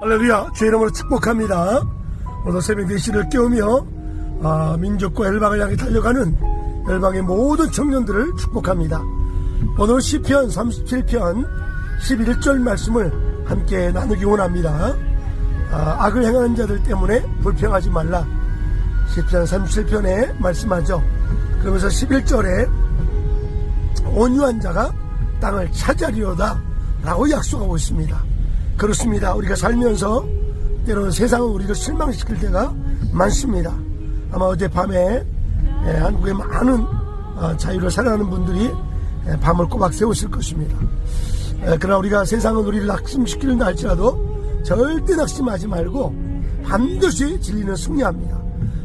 할렐루야 주의 이름으로 축복합니다. 오늘 새벽 4시를 깨우며 아, 민족과 열방을 향해 달려가는 열방의 모든 청년들을 축복합니다. 오늘 시편 37편 11절 말씀을 함께 나누기 원합니다. 아, 악을 행하는 자들 때문에 불평하지 말라. 시편 37편에 말씀하죠. 그러면서 11절에 온유한 자가 땅을 차지하리로다 라고 약속하고 있습니다. 그렇습니다. 우리가 살면서 때로는 세상은 우리를 실망시킬 때가 많습니다. 아마 어젯밤에 예, 한국의 많은 어, 자유를 사랑하는 분들이 예, 밤을 꼬박 새우실 것입니다. 예, 그러나 우리가 세상은 우리를 낙심시키는다 할지라도 절대 낙심하지 말고 반드시 진리는 승리합니다.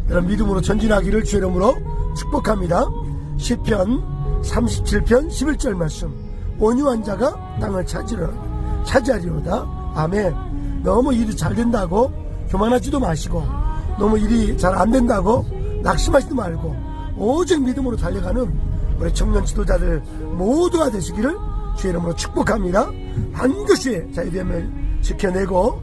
여러분 믿음으로 전진하기를 주의 이름으로 축복합니다. 시편 37편 11절 말씀 온유한 자가 땅을 차지하리로다 차지하리로다 아멘 너무 일이 잘 된다고 교만하지도 마시고 너무 일이 잘 안 된다고 낙심하지도 말고 오직 믿음으로 달려가는 우리 청년 지도자들 모두가 되시기를 주의 이름으로 축복합니다 반드시 자유됨을 지켜내고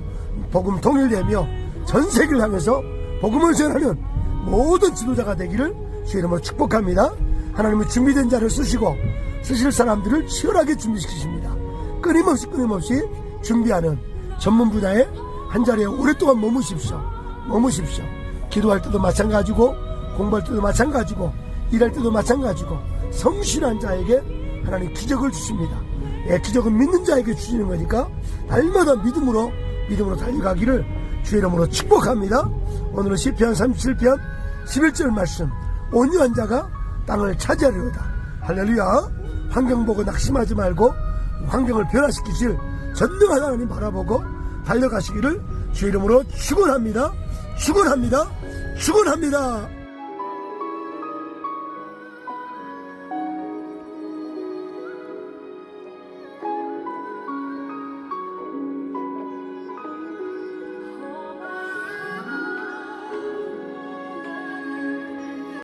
복음 통일되며 전 세계를 향해서 복음을 전하는 모든 지도자가 되기를 주의 이름으로 축복합니다 하나님은 준비된 자를 쓰시고 쓰실 사람들을 치열하게 준비시키십니다. 끊임없이 끊임없이 준비하는 전문 분야에 한 자리에 오랫동안 머무십시오. 머무십시오. 기도할 때도 마찬가지고 공부할 때도 마찬가지고 일할 때도 마찬가지고 성실한 자에게 하나님 기적을 주십니다. 예, 기적은 믿는 자에게 주시는 거니까 날마다 믿음으로 믿음으로 달려가기를 주의 이름으로 축복합니다. 오늘은 시편 37편 11절 말씀 온유한 자가 땅을 차지하려다 할렐루야 환경 보고 낙심하지 말고 환경을 변화시키실 전능한 하나님 바라보고 달려가시기를 주의 이름으로 축원합니다. 축원합니다. 축원합니다